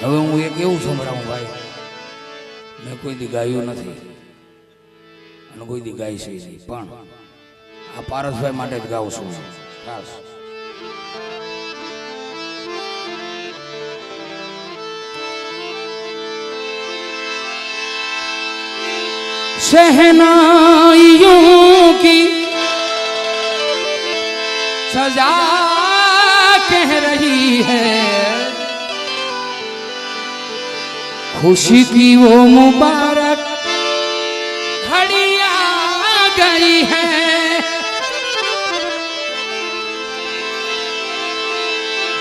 હવે હું એક એવું સંભળાવું ભાઈ મેં કોઈ દી ગાયું નથી અને કોઈ દી ગાઈ છે નહીં પણ આ પારસભાઈ માટે જ ગાઉં છું ખાસ शहनाइयों की सजा कह रही है खुशी की वो मुबारक घड़ी आ गई है।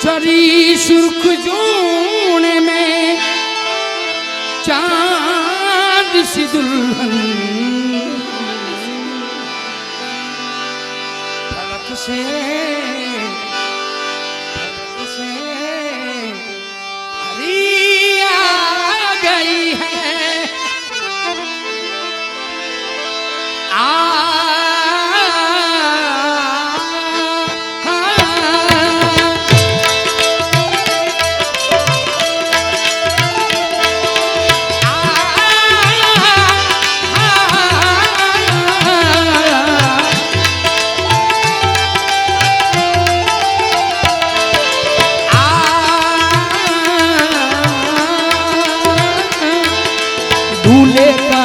जरी सुर्ख जूने में चाँद सी दुल्हन। फलक से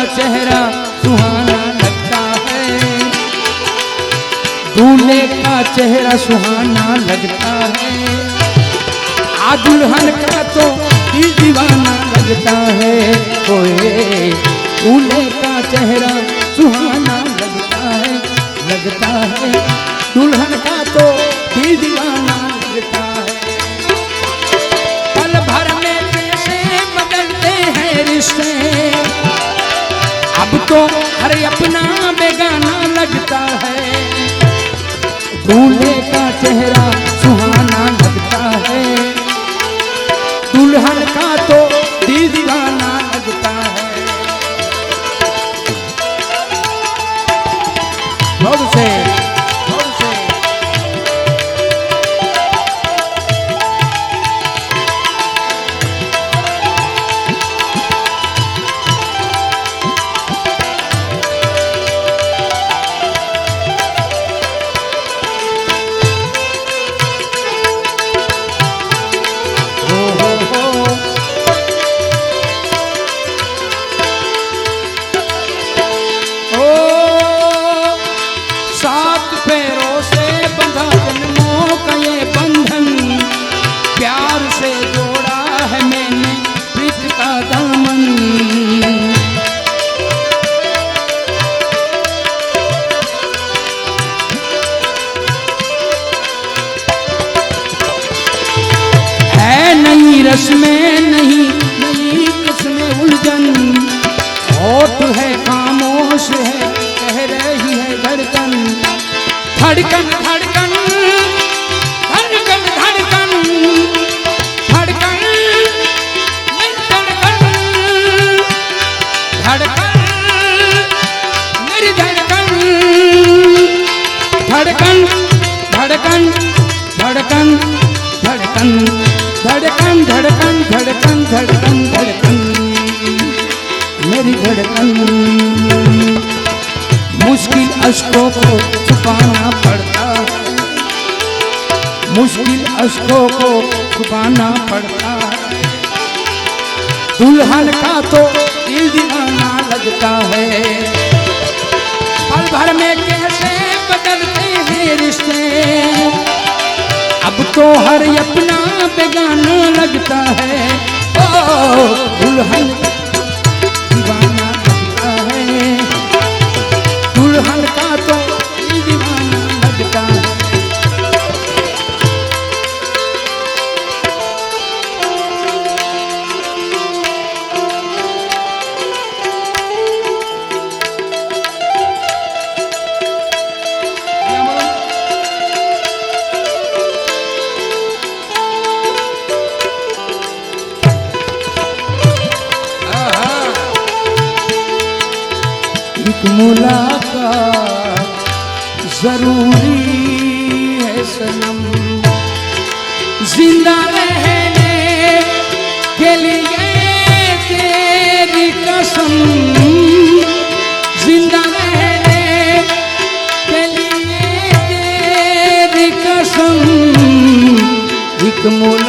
चेहरा सुहाना लगता है। दूल्हे का चेहरा सुहाना लगता है। आ दुल्हन का तो दिल दीवाना लगता है। ओए, दूल्हे का चेहरा सुहाना लगता है लगता है। दुल्हन का तो दिल दीवाना लगता है। तो हर अपना बेगाना लगता है। दूल्हे का चेहरा सुहाना लगता है। दुल्हन का तो रस्में नहीं नई किस्में उलझन। होठ है, खामोश है, कह रही है धड़कन। धड़कन धड़कन धड़कन धड़कन। धड़कन धड़कन। धड़कन। धड़कन धड़कन। धड़कन धड़कन धड़कन धड़कन धड़कन मेरी धड़कन मुश्किल अशकों को छुपाना पड़ता। मुश्किल अशकों को छुपाना पड़ता। दुल्हन का तो दिल दीवाना लगता है। पल भर में कैसे तो हर अपना बेगाना लगता है। ओ एक मुलाकात ज़रूरी है सनम। ज़िंदा रहने के लिए तेरी कसम। ज़िंदा रहने के लिए तेरी कसम। एक मुला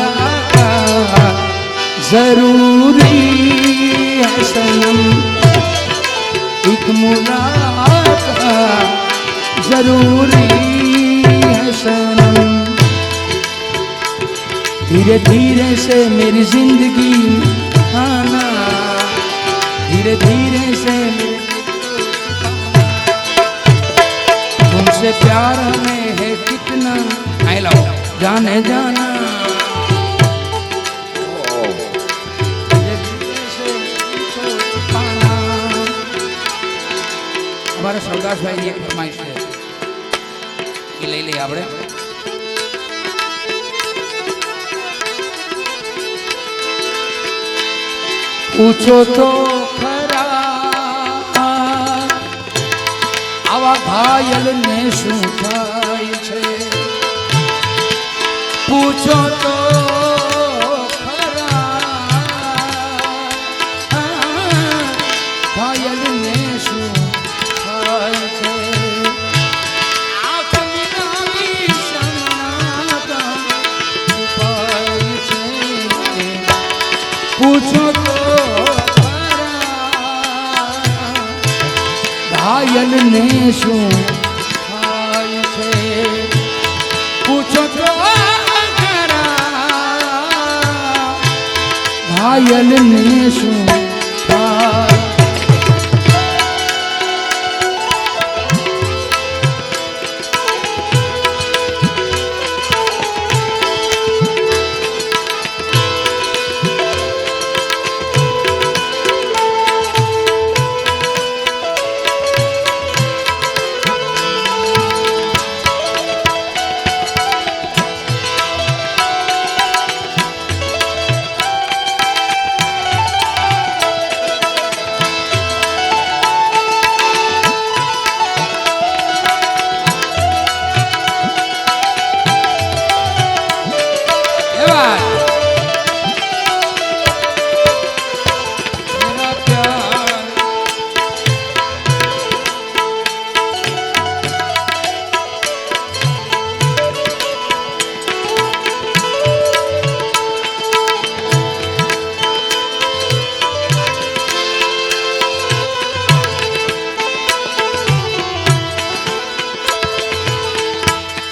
અમારા એક ફરમાઈશ છે. એ લઈ લઈએ આપણે. પૂછો તો ખરા, આવા ઘાયલ ને શું થાય છે? પૂછો તો મનને શું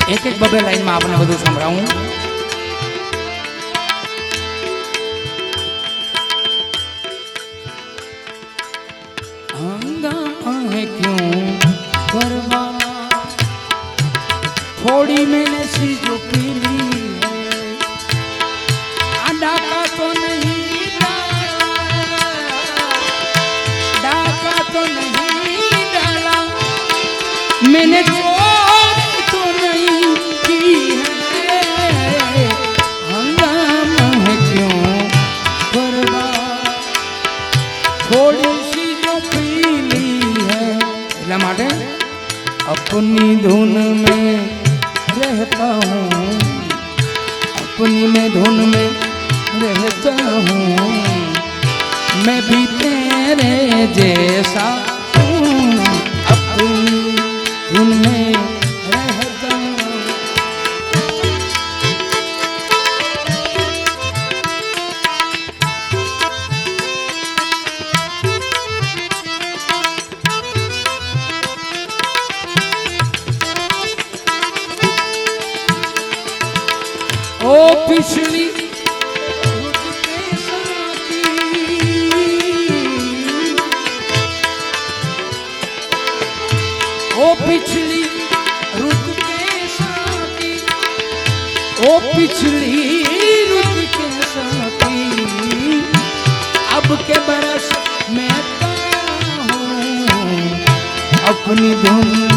એક એક બબે લાઈનમાં આપણે બધું સંભળાવું हंगामा है क्यों परवाना थोड़ी मैंने सी जो पी ली है आ डाका तो नहीं डाला डाका तो नहीं डाला मैंने अपनी धुन में रहता हूँ। अपनी में धुन में रहता हूँ। मैं भी तेरे जैसा पिछली रुत के साथी। ओ पिछली रुत के साथी। अब के बरस मैं हूँ अपनी धुन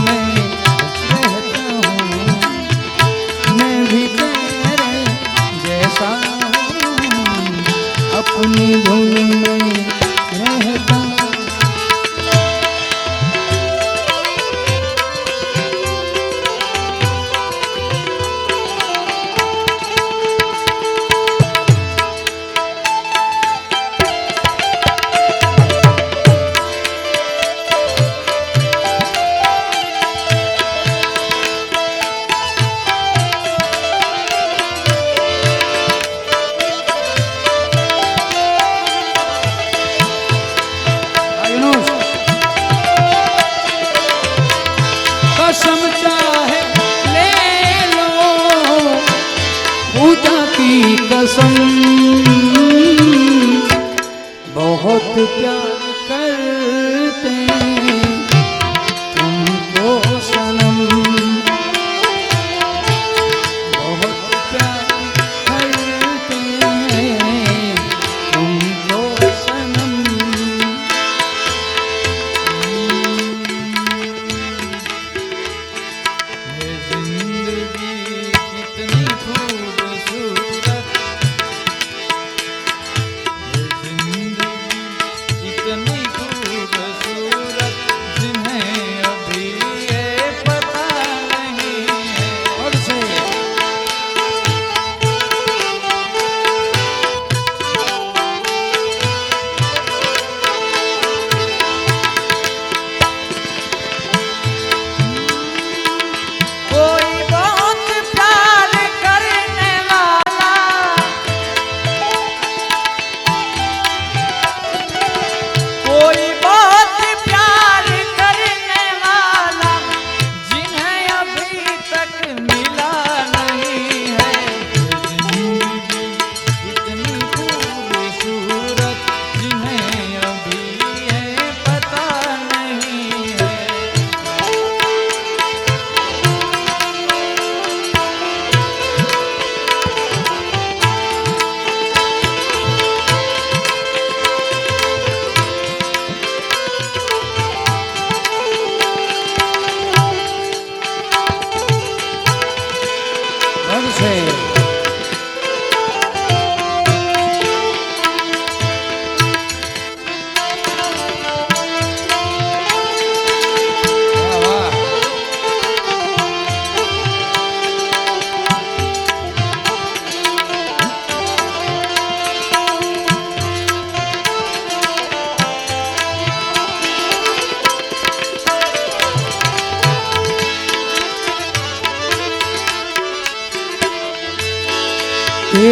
कसम। बहुत प्यार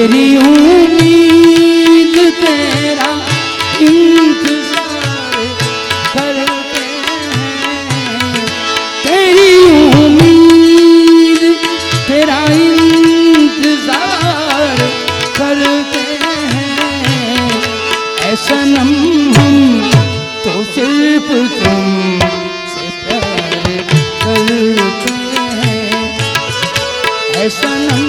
तेरी उम्मीद, तेरा इंतज़ार करते हैं। तेरी उम्मीद, तेरा इंतज़ार करते हैं। ऐसा नम हम तो सिर्फ़ तुम करते हैं। ऐसा नम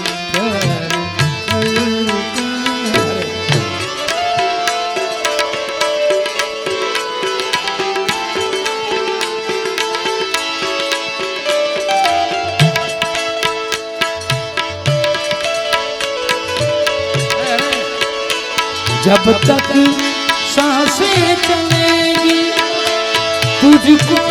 जब तक साँसें चलेगी तुझको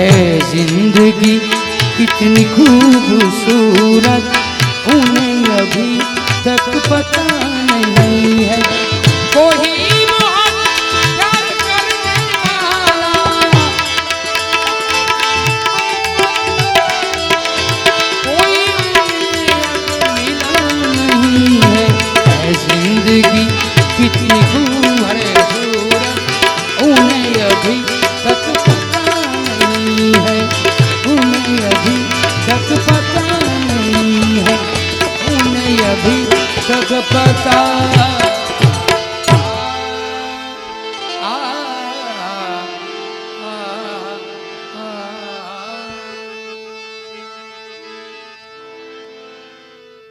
है ज़िंदगी। कितनी खूबसूरत। उन्हें अभी तक पता नहीं है। कोई